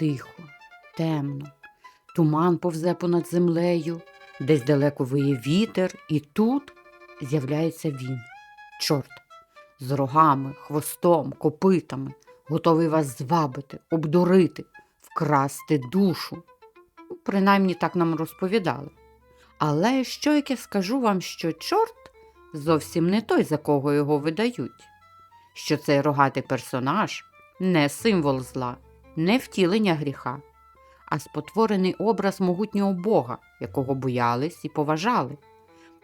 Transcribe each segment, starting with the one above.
тихо, темно. Туман повзе понад землею, десь далеко виє вітер, і тут з'являється він, чорт, з рогами, хвостом, копитами, готовий вас звабити, обдурити, вкрасти душу. Принаймні так нам розповідали. Але що як я скажу вам, що чорт зовсім не той, за кого його видають, що цей рогатий персонаж не символ зла, не втілення гріха, а спотворений образ могутнього Бога, якого боялись і поважали,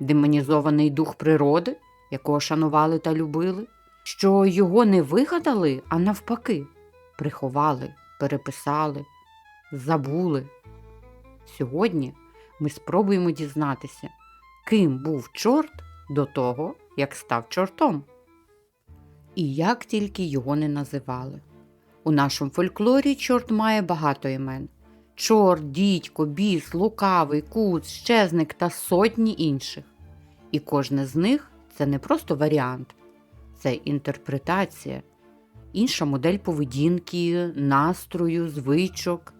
демонізований дух природи, якого шанували та любили, що його не вигадали, а навпаки, приховали, переписали, забули. Сьогодні ми спробуємо дізнатися, ким був чорт до того, як став чортом. І як тільки його не називали. У нашому фольклорі чорт має багато імен: чорт, дідько, біс, лукавий, куц, щезник та сотні інших. І кожне з них це не просто варіант, це інтерпретація, інша модель поведінки, настрою, звичок.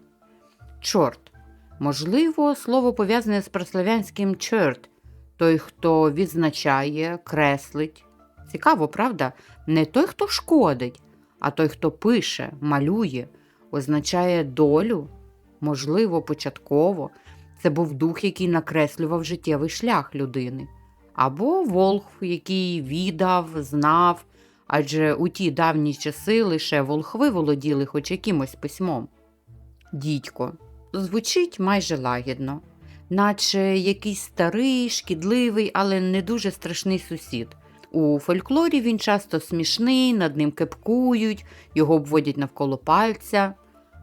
Чорт. Можливо, слово пов'язане з прославянським чорт, той, хто відзначає, креслить. Цікаво, правда? Не той, хто шкодить, а той, хто пише, малює, означає долю, можливо, початково. Це був дух, який накреслював життєвий шлях людини, або волхв, який відав, знав, адже у ті давні часи лише волхви володіли хоч якимось письмом. Дідько звучить майже лагідно, наче якийсь старий, шкідливий, але не дуже страшний сусід. У фольклорі він часто смішний, над ним кепкують, його обводять навколо пальця.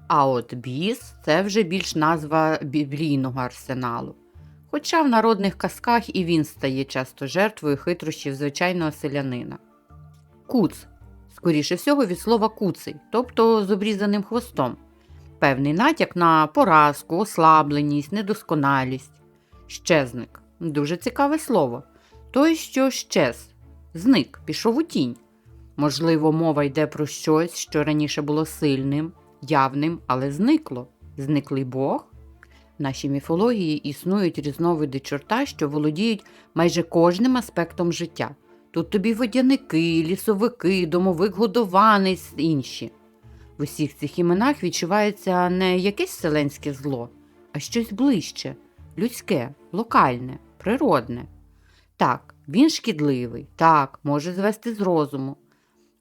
А от біс це вже більш назва біблійного арсеналу. Хоча в народних казках і він стає часто жертвою хитрощів звичайного селянина. Куц, скоріше всього, від слова куций, тобто з обрізаним хвостом. Певний натяк на поразку, ослабленість, недосконалість. Щезник дуже цікаве слово. Той, що щез, зник, пішов у тінь. Можливо, мова йде про щось, що раніше було сильним, явним, але зникло. Зниклий Бог. В нашій міфології існують різновиди чорта, що володіють майже кожним аспектом життя. Тут тобі водяники, лісовики, домовик годованець інші. В усіх цих іменах відчувається не якесь вселенське зло, а щось ближче, людське, локальне, природне. Так, він шкідливий, так, може звести з розуму,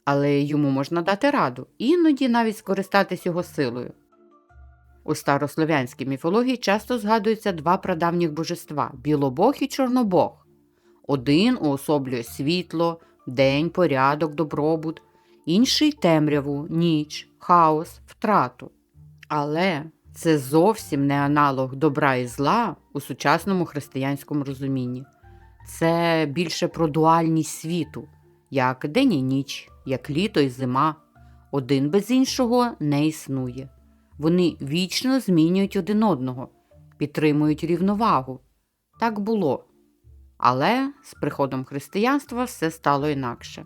але йому можна дати раду, іноді навіть скористатись його силою. У старослов'янській міфології часто згадуються два прадавніх божества білобог і чорнобог. Один уособлює світло, день, порядок, добробут, інший темряву, ніч, хаос, втрату. Але це зовсім не аналог добра і зла у сучасному християнському розумінні. Це більше про дуальність світу, як день і ніч, як літо і зима. Один без іншого не існує. Вони вічно змінюють один одного, підтримують рівновагу. Так було. Але з приходом християнства все стало інакше.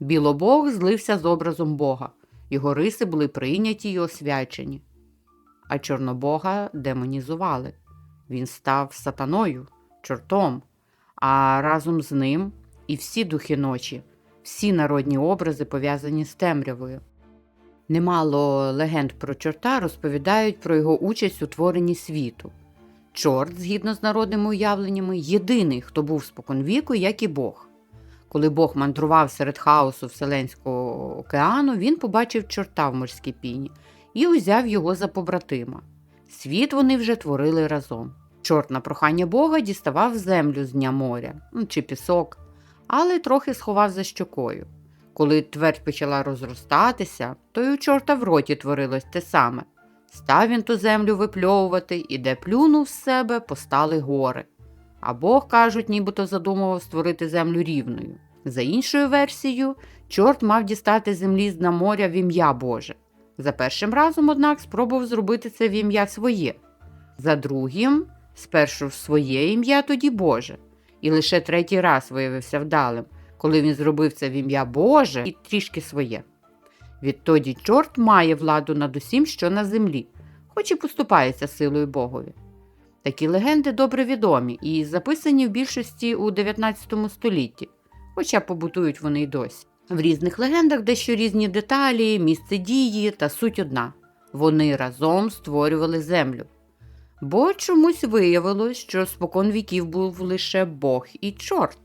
Білобог злився з образом Бога, його риси були прийняті й освячені, а Чорнобога демонізували. Він став сатаною, чортом, а разом з ним і всі духи ночі, всі народні образи пов'язані з темрявою. Немало легенд про чорта розповідають про його участь у творенні світу. Чорт, згідно з народними уявленнями, єдиний, хто був споконвіку, як і Бог. Коли Бог мандрував серед хаосу Вселенського океану, він побачив чорта в морській піні і узяв його за побратима. Світ вони вже творили разом. Чорт на прохання Бога діставав землю з дня моря ну, чи пісок, але трохи сховав за щокою. Коли твердь почала розростатися, то й у чорта в роті творилось те саме. Став він ту землю випльовувати, і де плюнув з себе, постали гори. А Бог, кажуть, нібито задумував створити землю рівною. За іншою версією, чорт мав дістати землі з дна моря в ім'я Боже. За першим разом, однак, спробував зробити це в ім'я своє. За другим, спершу своє ім'я, тоді Боже. І лише третій раз виявився вдалим, коли він зробив це в ім'я Боже і трішки своє. Відтоді чорт має владу над усім, що на землі, хоч і поступається силою Богові. Такі легенди добре відомі і записані в більшості у 19 столітті, хоча побутують вони й досі. В різних легендах дещо різні деталі, місце дії та суть одна. Вони разом створювали землю. Бо чомусь виявилось, що спокон віків був лише Бог і чорт.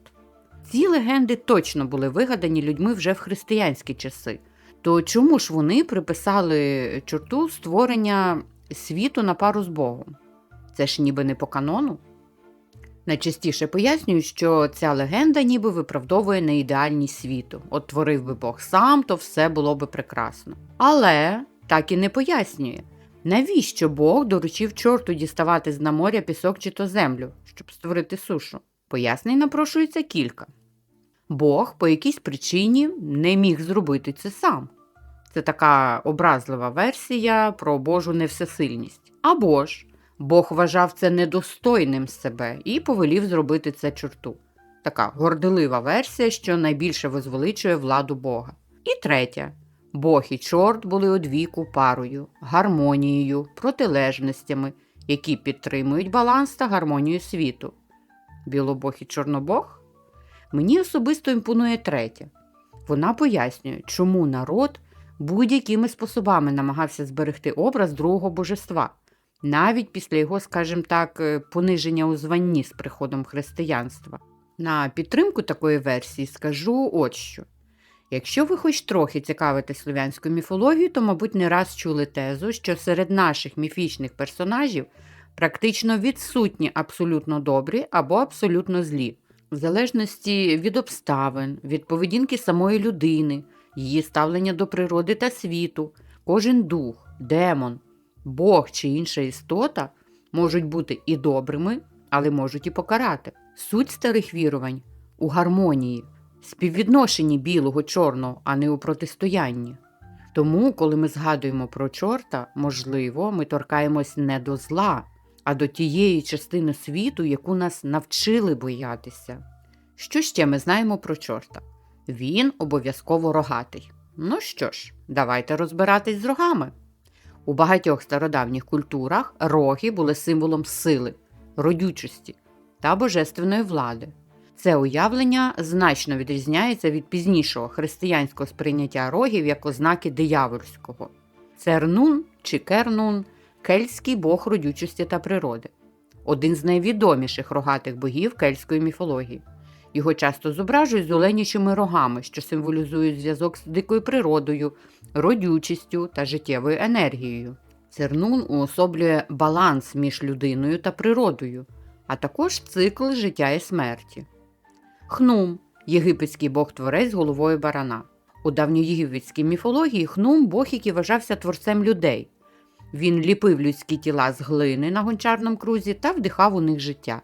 Ці легенди точно були вигадані людьми вже в християнські часи. То чому ж вони приписали чорту створення світу на пару з Богом? Це ж ніби не по канону. Найчастіше пояснюють, що ця легенда ніби виправдовує неідеальність світу. От творив би Бог сам, то все було би прекрасно. Але так і не пояснює, навіщо Бог доручив чорту діставати з на моря пісок чи то землю, щоб створити сушу. Пояснень напрошується кілька. Бог по якійсь причині не міг зробити це сам. Це така образлива версія про Божу невсесильність. Або ж Бог вважав це недостойним себе і повелів зробити це чорту. Така горделива версія, що найбільше возвеличує владу Бога. І третя. Бог і чорт були одвіку парою, гармонією, протилежностями, які підтримують баланс та гармонію світу. Білобог і чорнобог? Мені особисто імпонує третя. Вона пояснює, чому народ будь-якими способами намагався зберегти образ другого божества, навіть після його, скажімо так, е, пониження у званні з приходом християнства. На підтримку такої версії скажу от що. Якщо ви хоч трохи цікавитесь слов'янською міфологією, то, мабуть, не раз чули тезу, що серед наших міфічних персонажів практично відсутні абсолютно добрі або абсолютно злі, в залежності від обставин, від поведінки самої людини, її ставлення до природи та світу, кожен дух, демон, Бог чи інша істота можуть бути і добрими, але можуть і покарати. Суть старих вірувань у гармонії, співвідношенні білого чорного, а не у протистоянні. Тому, коли ми згадуємо про чорта, можливо, ми торкаємось не до зла, а до тієї частини світу, яку нас навчили боятися. Що ще ми знаємо про чорта? Він обов'язково рогатий. Ну що ж, давайте розбиратись з рогами. У багатьох стародавніх культурах роги були символом сили, родючості та божественної влади. Це уявлення значно відрізняється від пізнішого християнського сприйняття рогів як ознаки диявольського. Цернун чи Кернун кельтський бог родючості та природи, один з найвідоміших рогатих богів кельтської міфології. Його часто зображують з оленячими рогами, що символізують зв'язок з дикою природою, родючістю та життєвою енергією. Цернун уособлює баланс між людиною та природою, а також цикл життя і смерті. Хнум єгипетський бог-творець з головою барана. У давньоєгипетській міфології Хнум бог, який вважався творцем людей. Він ліпив людські тіла з глини на гончарному крузі та вдихав у них життя.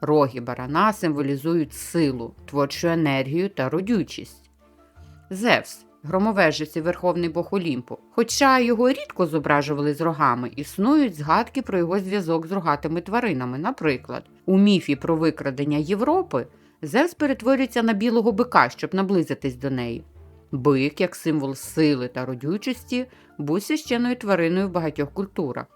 Роги барана символізують силу, творчу енергію та родючість. Зевс громовежець і верховний бог Олімпу. Хоча його рідко зображували з рогами, існують згадки про його зв'язок з рогатими тваринами. Наприклад, у міфі про викрадення Європи Зевс перетворюється на білого бика, щоб наблизитись до неї. Бик, як символ сили та родючості, був священною твариною в багатьох культурах,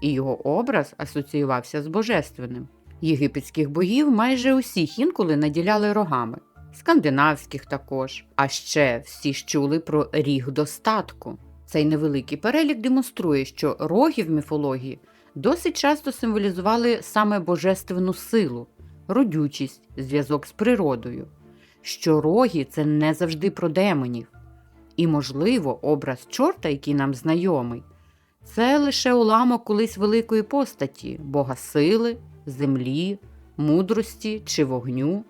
і його образ асоціювався з божественним. Єгипетських богів майже усіх інколи наділяли рогами, скандинавських також. А ще всі ж чули про ріг достатку. Цей невеликий перелік демонструє, що роги в міфології досить часто символізували саме божественну силу, родючість, зв'язок з природою. Що роги це не завжди про демонів. І, можливо, образ чорта, який нам знайомий, це лише уламок колись великої постаті, бога сили, землі, мудрості чи вогню.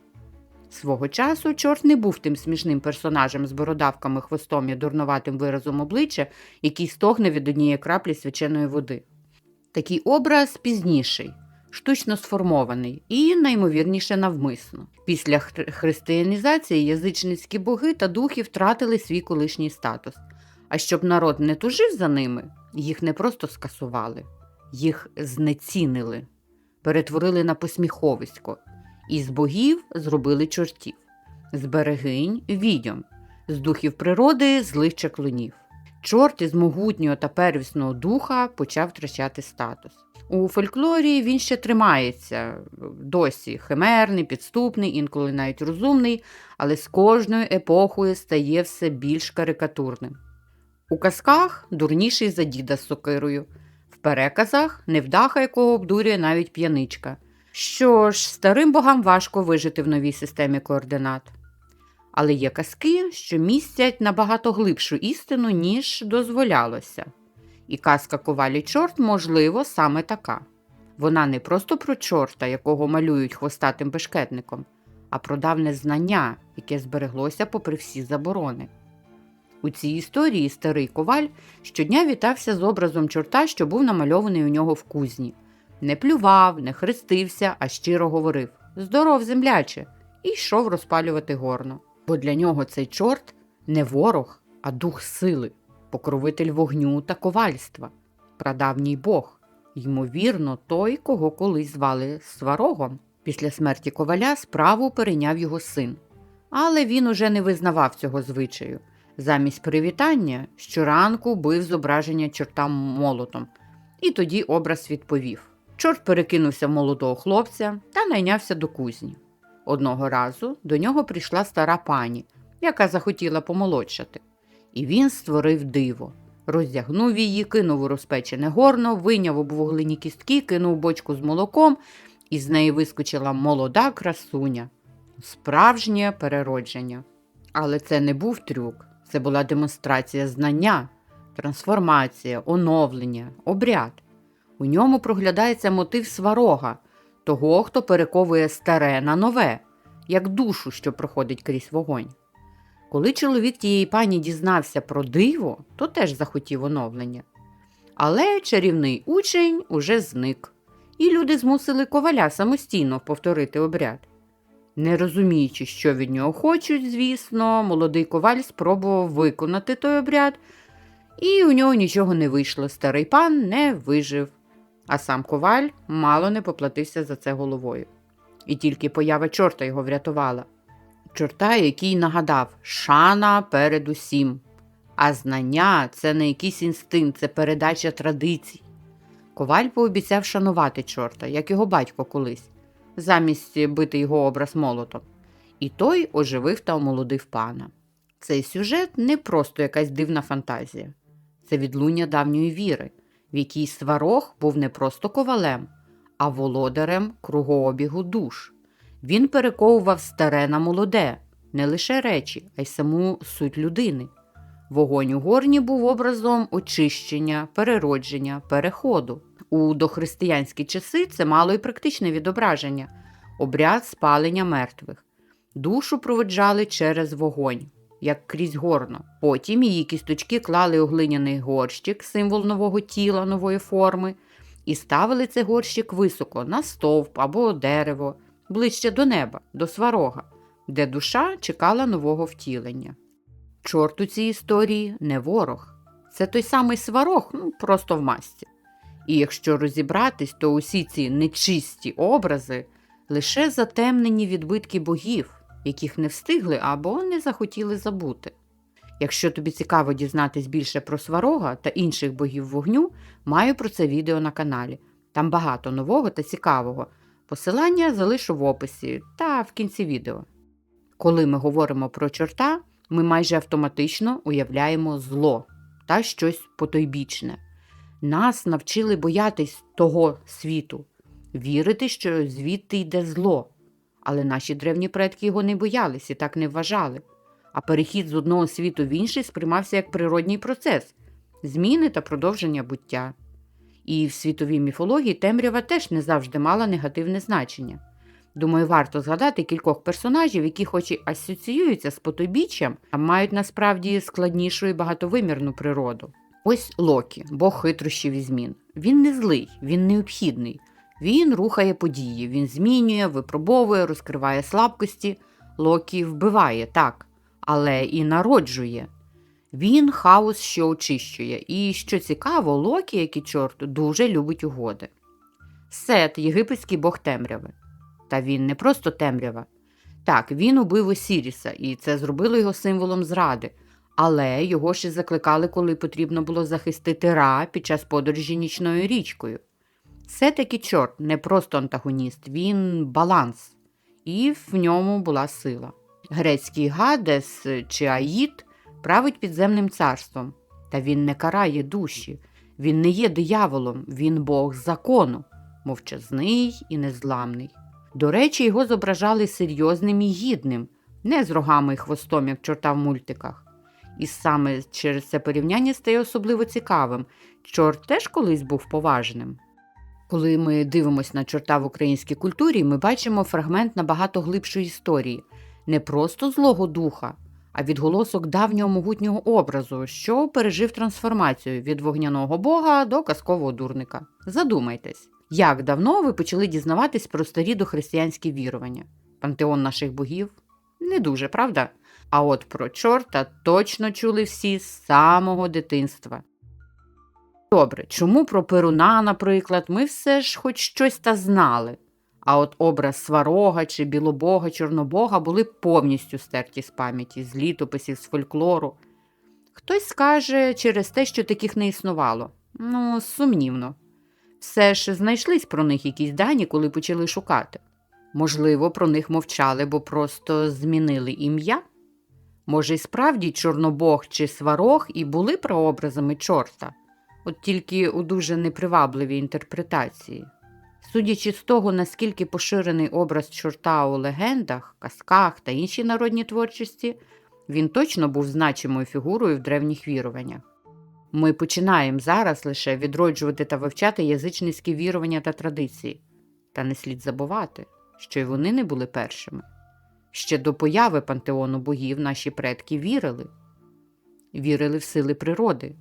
Свого часу чорт не був тим смішним персонажем з бородавками, хвостом і дурнуватим виразом обличчя, який стогне від однієї краплі свяченої води. Такий образ пізніший, штучно сформований і, наймовірніше, навмисно. Після християнізації язичницькі боги та духи втратили свій колишній статус. А щоб народ не тужив за ними, їх не просто скасували, їх знецінили, перетворили на посміховисько. І з богів зробили чортів, з берегинь відьом, з духів природи злих чаклунів. чорт із могутнього та первісного духа почав втрачати статус. У фольклорі він ще тримається досі химерний, підступний, інколи навіть розумний, але з кожною епохою стає все більш карикатурним. У казках дурніший за діда з сокирою, в переказах невдаха, якого обдурює навіть п'яничка. Що ж, старим богам важко вижити в новій системі координат. Але є казки, що містять набагато глибшу істину, ніж дозволялося. І казка Ковалі чорт, можливо, саме така. Вона не просто про чорта, якого малюють хвостатим бешкетником, а про давне знання, яке збереглося попри всі заборони. У цій історії старий коваль щодня вітався з образом чорта, що був намальований у нього в кузні. Не плював, не хрестився, а щиро говорив Здоров, земляче! і йшов розпалювати горно. Бо для нього цей чорт не ворог, а дух сили, покровитель вогню та ковальства, прадавній Бог, ймовірно, той, кого колись звали Сварогом. Після смерті коваля справу перейняв його син. Але він уже не визнавав цього звичаю. Замість привітання щоранку бив зображення чорта молотом, і тоді образ відповів. Чорт перекинувся в молодого хлопця та найнявся до кузні. Одного разу до нього прийшла стара пані, яка захотіла помолодшати. І він створив диво. Роздягнув її, кинув у розпечене горно, вийняв обвуглені кістки, кинув бочку з молоком, і з неї вискочила молода красуня. Справжнє переродження. Але це не був трюк, це була демонстрація знання, трансформація, оновлення, обряд. У ньому проглядається мотив сварога, того, хто перековує старе на нове, як душу, що проходить крізь вогонь. Коли чоловік тієї пані дізнався про диво, то теж захотів оновлення. Але чарівний учень уже зник, і люди змусили коваля самостійно повторити обряд. Не розуміючи, що від нього хочуть, звісно, молодий коваль спробував виконати той обряд, і у нього нічого не вийшло. Старий пан не вижив, а сам коваль мало не поплатився за це головою. І тільки поява чорта його врятувала. Чорта, який нагадав шана перед усім. А знання це не якийсь інстинкт, це передача традицій. Коваль пообіцяв шанувати чорта, як його батько колись, замість бити його образ молотом. І той оживив та омолодив пана. Цей сюжет не просто якась дивна фантазія, це відлуння давньої віри, в якій сварог був не просто ковалем, а володарем кругообігу душ. Він перековував старе на молоде, не лише речі, а й саму суть людини. Вогонь у горні був образом очищення, переродження, переходу. У дохристиянські часи це мало і практичне відображення обряд спалення мертвих. Душу проведжали через вогонь, як крізь горно. Потім її кісточки клали у глиняний горщик, символ нового тіла, нової форми, і ставили цей горщик високо на стовп або дерево, ближче до неба, до сварога, де душа чекала нового втілення. Чорт у цій історії не ворог. Це той самий сварог, ну, просто в масці. І якщо розібратись, то усі ці нечисті образи лише затемнені відбитки богів, яких не встигли або не захотіли забути. Якщо тобі цікаво дізнатись більше про сварога та інших богів вогню, маю про це відео на каналі. Там багато нового та цікавого. Посилання залишу в описі та в кінці відео. Коли ми говоримо про чорта, ми майже автоматично уявляємо зло та щось потойбічне. Нас навчили боятись того світу, вірити, що звідти йде зло. Але наші древні предки його не боялись і так не вважали. А перехід з одного світу в інший сприймався як природній процес зміни та продовження буття. І в світовій міфології темрява теж не завжди мала негативне значення. Думаю, варто згадати кількох персонажів, які, хоч і асоціюються з потойбіччям, а мають насправді складнішу і багатовимірну природу. Ось Локі, бог хитрощів і змін. Він не злий, він необхідний. Він рухає події, він змінює, випробовує, розкриває слабкості. Локі вбиває, так, але і народжує. Він хаос, що очищує. І що цікаво, Локі, як і чорт, дуже любить угоди. Сет, єгипетський бог темряви. Та він не просто темрява. Так, він убив Осіріса, і це зробило його символом зради. Але його ще закликали, коли потрібно було захистити Ра під час подорожі нічною річкою. Все-таки чорт не просто антагоніст, він баланс, і в ньому була сила. Грецький Гадес чи Аїд править підземним царством, та він не карає душі, він не є дияволом, він Бог закону, мовчазний і незламний. До речі, його зображали серйозним і гідним, не з рогами і хвостом, як чорта в мультиках. І саме через це порівняння стає особливо цікавим. Чорт теж колись був поважним. Коли ми дивимося на чорта в українській культурі, ми бачимо фрагмент набагато глибшої історії, не просто злого духа, а відголосок давнього могутнього образу, що пережив трансформацію від вогняного бога до казкового дурника. Задумайтесь, як давно ви почали дізнаватись про старі дохристиянські вірування? Пантеон наших богів? Не дуже, правда? А от про чорта точно чули всі з самого дитинства. Добре, чому про Перуна, наприклад, ми все ж хоч щось та знали, а от образ сварога чи білобога, чорнобога були повністю стерті з пам'яті, з літописів, з фольклору. Хтось скаже через те, що таких не існувало. Ну, сумнівно. Все ж знайшлись про них якісь дані, коли почали шукати. Можливо, про них мовчали, бо просто змінили ім'я. Може, і справді Чорнобог чи Сварог і були прообразами чорта, от тільки у дуже непривабливій інтерпретації. Судячи з того, наскільки поширений образ чорта у легендах, казках та іншій народній творчості, він точно був значимою фігурою в древніх віруваннях. Ми починаємо зараз лише відроджувати та вивчати язичницькі вірування та традиції, та не слід забувати, що й вони не були першими. Ще до появи пантеону богів наші предки вірили, вірили в сили природи,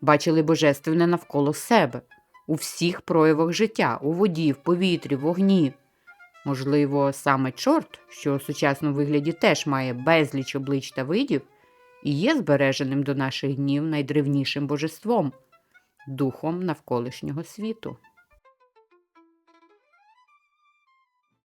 бачили божественне навколо себе, у всіх проявах життя, у воді, в повітрі, вогні. Можливо, саме чорт, що у сучасному вигляді теж має безліч облич та видів, і є збереженим до наших днів найдревнішим божеством, духом навколишнього світу.